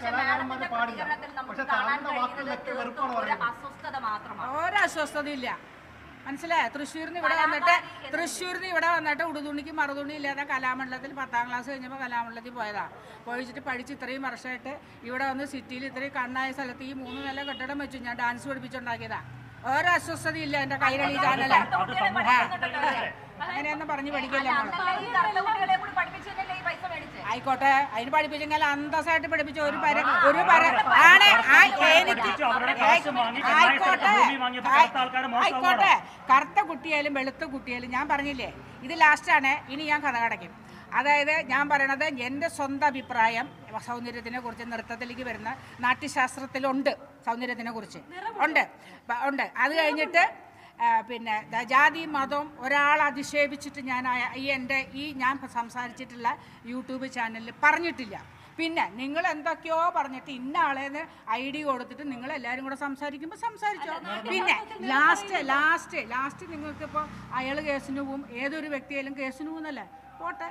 മനസ്സിലായോ? തൃശ്ശൂരിന് ഇവിടെ വന്നിട്ട് തൃശ്ശൂരിൽ നിന്ന് ഇവിടെ വന്നിട്ട് ഉടുതുണിക്ക് മറുതുണി ഇല്ലാതെ കലാമണ്ഡലത്തിൽ പത്താം ക്ലാസ് കഴിഞ്ഞപ്പോൾ കലാമണ്ഡലത്തിൽ പോയതാണ് പോയിച്ചിട്ട് പഠിച്ച് ഇത്രയും വർഷമായിട്ട് ഇവിടെ വന്ന് സിറ്റിയിൽ ഇത്രയും കണ്ണായ സ്ഥലത്ത് ഈ മൂന്ന് നില കെട്ടിടം വെച്ചു. ഞാൻ ഡാൻസ് പഠിപ്പിച്ചുണ്ടാക്കിയതാ. ഓരോ അസ്വസ്ഥതയില്ല എന്റെ കൈരളി ചാനൽ. അങ്ങനെയൊന്നും പറഞ്ഞ് പഠിക്കില്ല ആയിക്കോട്ടെ. അതിന് പഠിപ്പിച്ചെങ്കിൽ അന്തസ്സായിട്ട് പഠിപ്പിച്ച ഒരു പര ഒരു പര ആണ്. ആയിക്കോട്ടെ ആയിക്കോട്ടെ. കറുത്ത കുട്ടിയായാലും വെളുത്ത കുട്ടിയായാലും ഞാൻ പറഞ്ഞില്ലേ ഇത് ലാസ്റ്റാണ് ഇനി ഞാൻ കഥ കടയ്ക്കും. അതായത് ഞാൻ പറയണത് എന്റെ സ്വന്തം അഭിപ്രായം സൗന്ദര്യത്തിനെ കുറിച്ച് നൃത്തത്തിലേക്ക് വരുന്ന നാട്യശാസ്ത്രത്തിലുണ്ട് സൗന്ദര്യത്തിനെ കുറിച്ച്. ഉണ്ട്. ഉണ്ട്. അത് കഴിഞ്ഞിട്ട് പിന്നെ ജാതി മതം ഒരാൾ അധിക്ഷേപിച്ചിട്ട് ഞാൻ ഈ എന്റെ ഈ ഞാൻ സംസാരിച്ചിട്ടുള്ള യൂട്യൂബ് ചാനലിൽ പറഞ്ഞിട്ടില്ല. പിന്നെ നിങ്ങൾ എന്തൊക്കെയോ പറഞ്ഞിട്ട് ഇന്ന ആളേന്ന് ഐ ഡി കൊടുത്തിട്ട് നിങ്ങൾ എല്ലാവരും കൂടെ സംസാരിക്കുമ്പോൾ സംസാരിച്ചോ. പിന്നെ ലാസ്റ്റ് ലാസ്റ്റ് ലാസ്റ്റ് നിങ്ങൾക്കിപ്പോൾ അയാൾ കേസിന് പോവും ഏതൊരു വ്യക്തിയായാലും കേസിന് പോകുന്നല്ലേ പോട്ടെ.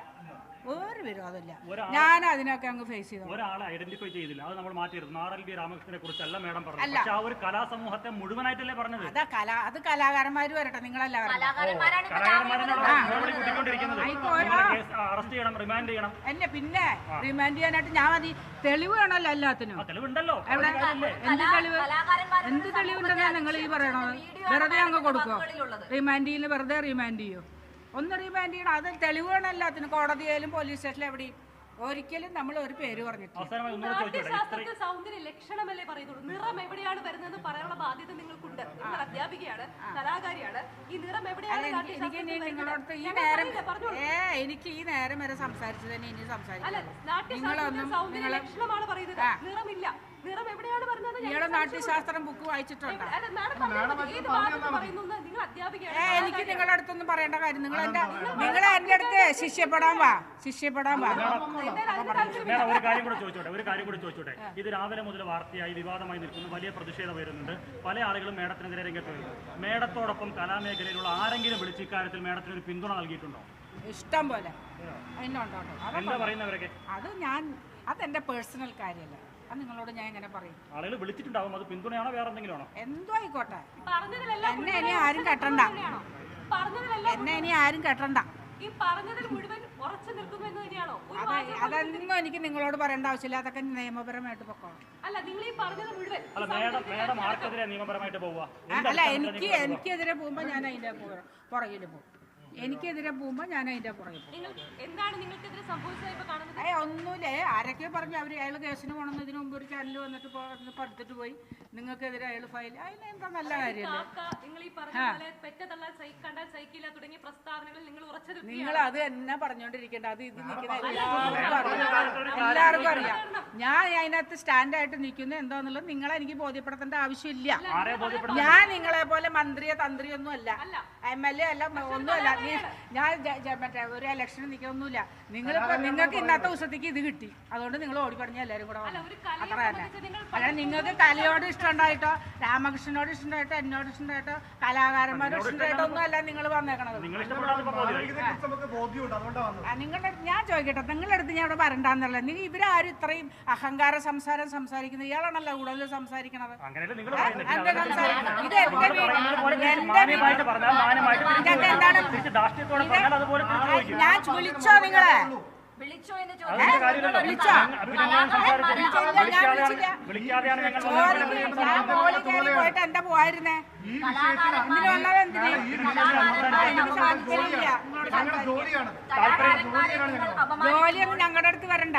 ഒരു വിരോധമില്ല ഞാൻ അതിനൊക്കെ അങ്ങ് ഫേസ് ചെയ്തു ഒരാളെ ഐഡന്റിഫൈ ചെയ്തില്ല. അത് നമ്മൾ മാറ്റിയിരുന്നു ആർ എൽ ബി രാമകൃഷ്ണനെ കുറിച്ചല്ല മേഡം പറഞ്ഞു പക്ഷെ ആ ഒരു കലാസമൂഹത്തെ മുഴുവനായിട്ടല്ലേ പറഞ്ഞത്? അതാ കല അത് കലാകാരന്മാർ വരട്ടെ. നിങ്ങളെല്ലാവരും അറസ്റ്റ് ചെയ്യണം റിമാൻഡ് ചെയ്യണം. എന്നെ പിന്നെ റിമാൻഡ് ചെയ്യാനായിട്ട് ഞാൻ മതി. തെളിവ് വേണമല്ലോ എല്ലാത്തിനും. തെളിവുണ്ടല്ലോ. എവിടെ? എന്ത് തെളിവ്? എന്ത് തെളിവുണ്ടെന്നാ നിങ്ങൾ ഈ പറയണത്? വെറുതെ അങ്ങ് കൊടുക്കോ. റിമാൻഡ് ചെയ്യുന്ന വെറുതെ റിമാൻഡ് ചെയ്യോ? ഒന്ന് റിമാൻഡ് ചെയ്യണം അത് തെളിവ് വേണം എല്ലാത്തിനും കോടതിയായാലും പോലീസ് സ്റ്റേഷനിലും എവിടെയും. ഒരിക്കലും നമ്മൾ ഒരു പേര് പറഞ്ഞിട്ടില്ല. സൗന്ദര്യ ലക്ഷണമല്ലേ പറയുന്നുള്ളൂ. നിറം എവിടെയാണ് വരുന്നത് പറയാനുള്ള ബാധ്യത നിങ്ങൾക്കുണ്ട്. നിങ്ങൾ അധ്യാപികയാണ് കലാകാരിയാണ്. ഈ നിറം എവിടെയാണ് എനിക്ക് നിങ്ങളോടത്ത് ഈ നേരം ഏ എനിക്ക് ഈ നേരം വരെ സംസാരിച്ചു തന്നെ ഇനി സംസാരിക്കും നിങ്ങളൊന്നും സൗന്ദര്യ നിങ്ങൾ ലക്ഷണമാണ് പറയുന്നത്. നിറമില്ല. ഇയാളെ നാട്യശാസ്ത്രം ബുക്ക് വായിച്ചിട്ടുണ്ട്. എനിക്ക് നിങ്ങളുടെ അടുത്തൊന്നും പറയേണ്ട കാര്യം നിങ്ങൾ എന്റെ നിങ്ങൾ എന്റെ അടുത്ത് ശിഷ്യപ്പെടാൻ വാ. ശിഷ്യപ്പെടാൻ വാ. മേഡം ഒരു കാര്യം കൂടെ ചോദിച്ചോട്ടെ ഒരു കാര്യം കൂടെ ചോദിച്ചോട്ടെ. ഇത് രാവിലെ മുതൽ വാർത്തയായി വിവാദമായി നിൽക്കുന്നു വലിയ പ്രതിഷേധം വരുന്നുണ്ട് പല ആളുകളും മേഡത്തിനെതിരെ രംഗത്ത് വരുന്നു മേഡത്തോടൊപ്പം കലാമേഖലയിലുള്ള ആരെങ്കിലും വിളിച്ച് ഇക്കാര്യത്തിൽ മേഡത്തിന് ഒരു പിന്തുണ നൽകിയിട്ടുണ്ടോ? ഇഷ്ടം പോലെ. അതിനുണ്ടോ അത് ഞാൻ അതെന്റെ പേഴ്സണൽ കാര്യമല്ല. അത് നിങ്ങളോട് ഞാൻ എങ്ങനെ പറയും. ആളുകൾ വിളിച്ചിട്ടുണ്ടാവും. അത് പിന്തുണയാണോ വേറെ എന്തെങ്കിലും ആണോ എന്തോ ആയിക്കോട്ടെ. എന്നെ ഇനി ആരും കെട്ടണ്ട. എന്നെ ഇനി ആരും കെട്ടണ്ട. ഈ പറഞ്ഞതിൽ മുഴുവൻ ഉറച്ചു നിൽക്കുന്നു എന്ന് തന്നെയാണോ? ഒരു അത് വാചകം അതൊന്നും എനിക്ക് നിങ്ങളോട് പറയേണ്ട ആവശ്യമില്ല. അതൊക്കെ നിയമപരമായിട്ട് പൊക്കോളാം അല്ല നിങ്ങൾ ഈ പറഞ്ഞത് മുഴുവൻ എനിക്ക് എനിക്കെതിരെ പോകുമ്പോ ഞാൻ അതിന്റെ പുറകിൽ പോകും. എനിക്കെതിരെ പോകുമ്പോ ഞാൻ അതിന്റെ പുറകെ ഏ ഒന്നുമില്ലേ. ആരൊക്കെ പറഞ്ഞു അവർ അയാൾ കേസിന് പോകണമെന്ന് ഇതിനു മുമ്പ് ഒരു ചാനൽ വന്നിട്ട് പഠിത്തിട്ട് പോയി. നിങ്ങൾക്കെതിരെ അയാൾ ഫയൽ അതിന് എന്താ നല്ല കാര്യമല്ലേ? കാക്ക നിങ്ങൾ അത് തന്നെ പറഞ്ഞോണ്ടിരിക്കേണ്ട അത് ഇത് നിൽക്കുന്ന എല്ലാവർക്കും അറിയാം. എല്ലാവർക്കും അറിയാം. ഞാൻ അതിനകത്ത് സ്റ്റാൻഡായിട്ട് നിൽക്കുന്നത് എന്താന്നുള്ളത് നിങ്ങളെ എനിക്ക് ബോധ്യപ്പെടുത്തേണ്ട ആവശ്യമില്ല. ഞാൻ നിങ്ങളെ പോലെ മന്ത്രിയോ തന്ത്രിയൊന്നും അല്ല. എം എൽ എ അല്ല ഒന്നുമല്ല. ഞാൻ ജ- ജ- മറ്റേ ഒരു ഇലക്ഷൻ നിൽക്കൊന്നുമില്ല നിങ്ങൾ നിങ്ങൾക്ക് ഇന്നത്തെ ദിവസത്തേക്ക് ഇത് കിട്ടി. അതുകൊണ്ട് നിങ്ങൾ ഓടി പറഞ്ഞ എല്ലാവരും കൂടെ അത്ര തന്നെ. അല്ല നിങ്ങൾക്ക് കലയോട് ഇഷ്ടമുണ്ടായിട്ടോ? രാമകൃഷ്ണനോട് ഇഷ്ടമുണ്ടായിട്ടോ? എന്നോട് ഇഷ്ടമുണ്ടായിട്ടോ? കലാകാരന്മാരോട് ഇഷ്ടമുണ്ടായിട്ടോ? ഒന്നും അല്ല നിങ്ങൾ വന്നേക്കണത്. നിങ്ങളുടെ ഞാൻ ചോദിക്കട്ടെ നിങ്ങളുടെ അടുത്ത് ഞാൻ ഇവിടെ വരണ്ടാന്നല്ല? നിങ്ങൾ ഇവരാരും ഇത്രയും അഹങ്കാര സംസാരം സംസാരിക്കുന്നത് ഇയാളാണല്ലോ കൂടുതൽ സംസാരിക്കണത്. എന്റെ എന്താണ് ഞാൻ വിളിച്ചോ നിങ്ങളെ? വിളിച്ചോ എന്ന് പോയിട്ട് എന്താ പോയിരുന്നേ? ഇതിന് വന്നത് എന്തിന് ജോലിയൊന്നും ഞങ്ങളുടെ അടുത്ത് വരണ്ട.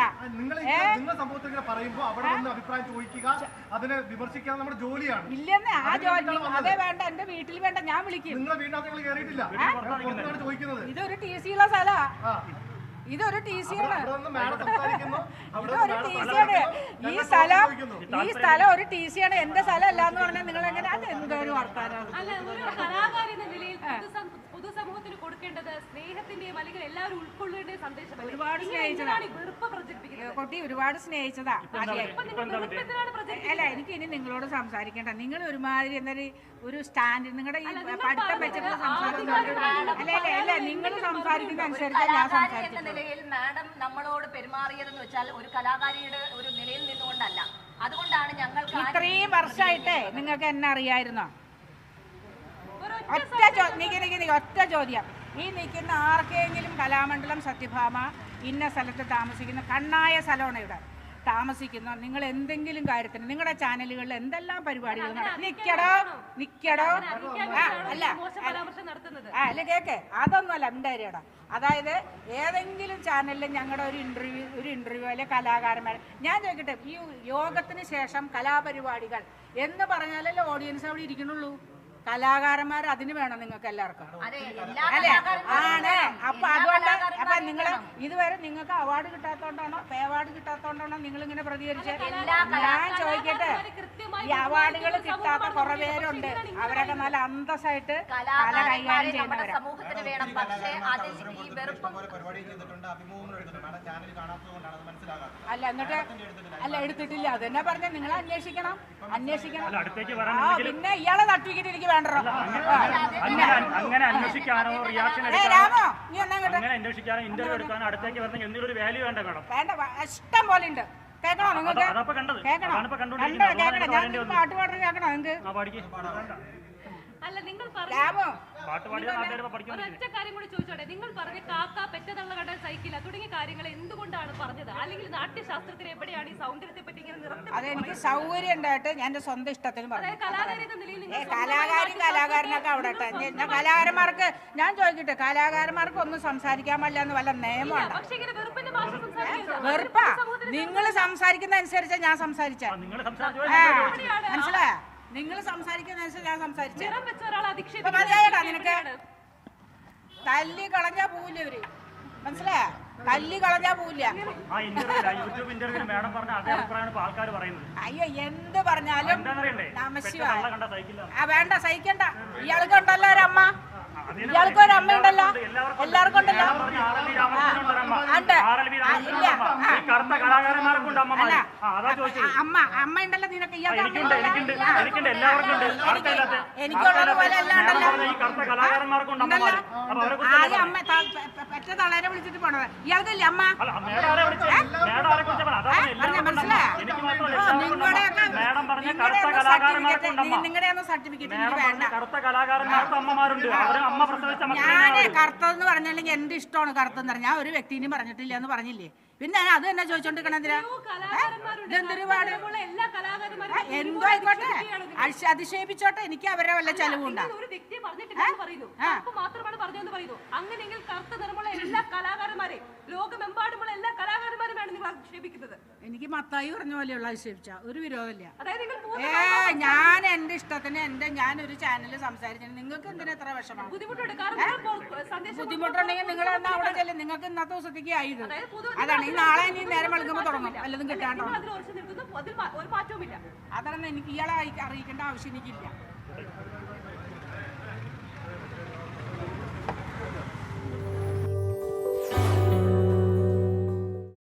ഇല്ലെന്ന് ആ ജോലി അതെ വേണ്ട എന്റെ വീട്ടിൽ വേണ്ട ഞാൻ വിളിക്കും. ഇതൊരു ടി സി ഉള്ള സ്ഥലാ. ആ. ഇതൊരു ടി സി ആണ്. അവിടെ നിന്ന് മാഡം അവിടെ ഇതൊരു ടി മാഡം സി ആണ്. ഈ സ്ഥലം ഈ സ്ഥലം ഒരു ടി സി ആണ്. എന്റെ സ്ഥലം അല്ല എന്ന് പറഞ്ഞാൽ നിങ്ങൾ എങ്ങനെ അത് എന്തൊരു വർത്താനാണ് കൊടുക്കേണ്ടത് സ്നേഹത്തിന്റെയും അല്ലെങ്കിൽ എല്ലാവരും ഉൾക്കൊള്ളേണ്ട സന്ദേശം ഒരുപാട് സ്നേഹിച്ചതാ. വെറുപ്പ് പ്രചരിപ്പിക്കുന്നത്? കുട്ടി ഒരുപാട് സ്നേഹിച്ചതാ. അല്ല എനിക്ക് ഇനി നിങ്ങളോട് സംസാരിക്കേണ്ട. നിങ്ങൾ ഒരുമാതിരി എന്നൊരു ഒരു സ്റ്റാൻഡ് നിങ്ങളുടെ ഈ പഠിത്തം വെച്ചിട്ട് സംസാരം അല്ല അല്ല അല്ല നിങ്ങൾ സംസാരിക്കുന്ന അനുസരിച്ച് ഞാൻ സംസാരിക്കുന്ന നിലയിൽ മാഡം നമ്മളോട് പെരുമാറിയതെന്ന് വെച്ചാൽ ഒരു കലാകാരിയുടെ ഒരു നിലയിൽ നിന്നുകൊണ്ടല്ല. അതുകൊണ്ടാണ് ഞങ്ങൾ ഇത്രയും വർഷമായിട്ടേ നിങ്ങൾക്ക് എന്നെ അറിയായിരുന്നോ? ഒറ്റ ഒറ്റ ചോദ്യം. ഈ നിൽക്കുന്ന ആർക്കെങ്കിലും കലാമണ്ഡലം സത്യഭാമ ഇന്ന സ്ഥലത്ത് താമസിക്കുന്ന കണ്ണായ സ്ഥലമാണ് ഇവിടെ താമസിക്കുന്ന നിങ്ങൾ എന്തെങ്കിലും കാര്യത്തിന് നിങ്ങളുടെ ചാനലുകളിൽ എന്തെല്ലാം പരിപാടികൾ നിക്കടോ? നിക്കടോ? അല്ല. അല്ല. കേക്കെ അല്ല കേക്ക്. അതൊന്നുമല്ല ഉണ്ടായിരിക്കട അതായത് ഏതെങ്കിലും ചാനലിൽ ഞങ്ങളുടെ ഒരു ഇന്റർവ്യൂ ഒരു ഇന്റർവ്യൂ അല്ലെ കലാകാരന്മാർ ഞാൻ ചോദിക്കട്ടെ ഈ യോഗത്തിന് ശേഷം കലാപരിപാടികൾ എന്ന് പറഞ്ഞാലല്ലേ ഓഡിയൻസ് അവിടെ ഇരിക്കണുള്ളൂ കലാകാരന്മാർ അതിന് വേണം നിങ്ങൾക്ക് എല്ലാവർക്കും. അല്ലേ? ആണ്. അപ്പൊ അതുകൊണ്ട് അപ്പൊ നിങ്ങൾ ഇതുവരെ നിങ്ങൾക്ക് അവാർഡ് കിട്ടാത്തോണ്ടാണോ പേ അവാർഡ് കിട്ടാത്തോണ്ടാണോ നിങ്ങൾ ഇങ്ങനെ പ്രതികരിച്ചത് എല്ലാ ഞാൻ ചോദിക്കട്ടെ. ഈ അവാർഡുകൾ കിട്ടാത്ത കുറെ പേരുണ്ട്. അവരൊക്കെ നല്ല അന്തസ്സായിട്ട് കല കൈകാര്യം നമ്മുടെ സമൂഹത്തിന് വേണം. പക്ഷേ അതിൽ ഈ വെറുപ്പ് അത് അല്ല എന്നിട്ട് അല്ല എടുത്തിട്ടില്ല. അത് തന്നെ പറഞ്ഞ? നിങ്ങൾ അന്വേഷിക്കണം. അന്വേഷിക്കണം. ആ പിന്നെ ഇയാളെ തട്ടിക്കിട്ട് എനിക്ക് വേണ്ടോ അങ്ങനെ അന്വേഷിക്കാനോ റിയാക്ഷൻ രാമോ നീ ഒന്നാ കേട്ടോ അങ്ങനെ അന്വേഷിക്കാനോ ഇന്റർവ്യൂ എടുക്കാനോ അടുത്തേക്ക് വരണമെങ്കിൽ എന്തെങ്കിലും ഒരു വാല്യൂ വേണ്ട മേഡം? വേണ്ട വ- ഇഷ്ടം പോലെ ഉണ്ട്. കേൾക്കണോ നിങ്ങൾക്ക്? അതാ- അതാ കേൾക്കണോ. കേൾക്കണം? ഞാൻ പാട്ട് പാടുന്നത് കേൾക്കണോ നിങ്ങൾക്ക്? അല്ല നിങ്ങൾ പറഞ്ഞു ഒരൊറ്റ കാര്യം കൂടി ചോദിച്ചോട്ടെ. നിങ്ങൾ പറഞ്ഞ കാക്ക പെറ്റതള്ള കട സൈക്കിള തുടങ്ങിയ കാര്യങ്ങൾ എന്തുകൊണ്ടാണ് പറഞ്ഞത്? അല്ലെങ്കിൽ നാട്യശാസ്ത്രത്തിൽ എവിടെയാണ് ഈ സൗന്ദര്യത്തെ പറ്റി ഇങ്ങനെ അതെനിക്ക് സൗകര്യം ഉണ്ടായിട്ട് ഞാൻ എന്റെ സ്വന്തം ഇഷ്ടത്തിന് പറഞ്ഞു. കലാകാരനൊക്കെ അവിടെ ഞാൻ കലാകാരന്മാർക്ക് ഞാൻ ചോദിക്കട്ടെ കലാകാരന്മാർക്ക് ഒന്നും സംസാരിക്കാൻ പാടില്ല എന്ന് വല്ല നിയമമാണ് വെറുപ്പാ. നിങ്ങൾ സംസാരിക്കുന്ന അനുസരിച്ച് ഞാൻ സംസാരിച്ചു. മനസ്സിലായ? നിങ്ങൾ സംസാരിക്കുന്ന ഞാൻ സംസാരിച്ചു. നിനക്ക്. തല്ലി കളഞ്ഞാ പോവില്ല ഇവർ. മനസ്സിലായ? തല്ലി കളഞ്ഞാ പോവില്ല. അയ്യോ എന്ത് പറഞ്ഞാലും ആ വേണ്ട സഹിക്കണ്ട. ഇയാൾക്ക് ഉണ്ടല്ലോ ഒരമ്മ. ഇയാൾക്ക് ഒരു അമ്മ ഉണ്ടല്ലോ എല്ലാവർക്കും ഉണ്ടല്ലോ. അമ്മ. അമ്മ. ഉണ്ടല്ലോ നിനക്ക്. എനിക്കുള്ളത് പോലെ എല്ലാം ഉണ്ടല്ലോ. ആദ്യം അമ്മ പെറ്റ തളരെ വിളിച്ചിട്ട് പോണത്. ഇയാൾക്കില്ലേ അമ്മ? മനസ്സിലായോ? നിങ്ങളുടെ സർട്ടിഫിക്കറ്റ് നിങ്ങളുടെ സർട്ടിഫിക്കറ്റ് വേണ്ട. കറുത്ത കലാകാരന്മാർക്ക് അമ്മമാരുണ്ട്. അമ്മ പ്രസവിച്ച മക്കളെ ഞാൻ കറുത്തതെന്ന് പറഞ്ഞില്ലെങ്കിൽ എന്റെ ഇഷ്ടമാണ് കറുത്തെന്ന് പറഞ്ഞാൽ? ഞാൻ ഒരു വ്യക്തിനും പറഞ്ഞിട്ടില്ല എന്ന് പറഞ്ഞില്ലേ? പിന്നെ അത് തന്നെ ചോദിച്ചോണ്ടിരിക്കണെന്തിനാ എത്രയോ കലാകാരന്മാരുണ്ട്. ഇതെന്തൊരു പാട് കറുത്ത എല്ലാ കലാകാരന്മാരും ആ, എന്തോ ആയിക്കോട്ടെ. അതി- അതിശയിപ്പിച്ചോട്ടെ എനിക്ക് അവരെ വല്ല ചെലവുണ്ടാ നിങ്ങൾ ഒരു വ്യക്തിയെ പറഞ്ഞിട്ടില്ലെന്ന് പറയുന്നു. കറുപ്പ് മാത്രമാണ് പറഞ്ഞതെന്ന് പറയുന്നു. അങ്ങനെയെങ്കിൽ കറുത്ത നിറമുള്ള എല്ലാ കലാകാരന്മാരെയും ലോകമെമ്പാടുമുള്ള എല്ലാ കലാകാരന്മാരുമാണ് നിങ്ങൾ ആക്ഷേപിക്കുന്നത് എനിക്ക് മത്തായി പറഞ്ഞ പോലെയുള്ള അതിശയിപ്പിച്ച ഒരു വിരോധമില്ല. ഏ ഞാൻ എന്റെ ഇഷ്ടത്തിന് എന്റെ ഞാൻ ഒരു ചാനലിൽ സംസാരിച്ചു നിങ്ങൾക്ക് എന്തിനാ എത്ര വിഷമം? ബുദ്ധിമുട്ടുണ്ട്. ബുദ്ധിമുട്ടുണ്ടെങ്കിൽ നിങ്ങൾ അവിടെ ചെല്ലും. നിങ്ങൾക്ക് ഇന്നത്തെ ദിവസത്തേക്ക് ആയിരുന്നു അതാണ് ഈ നാളെ ഇനി നേരം വെളുക്കുമ്പോൾ തുടങ്ങും. വല്ലതും കിട്ടാണ്ടോ അതിൽ ഒരു മാറ്റവുമില്ല അതാണ് എനിക്ക് ഇയാളെ അറിയിക്കേണ്ട ആവശ്യം എനിക്കില്ല.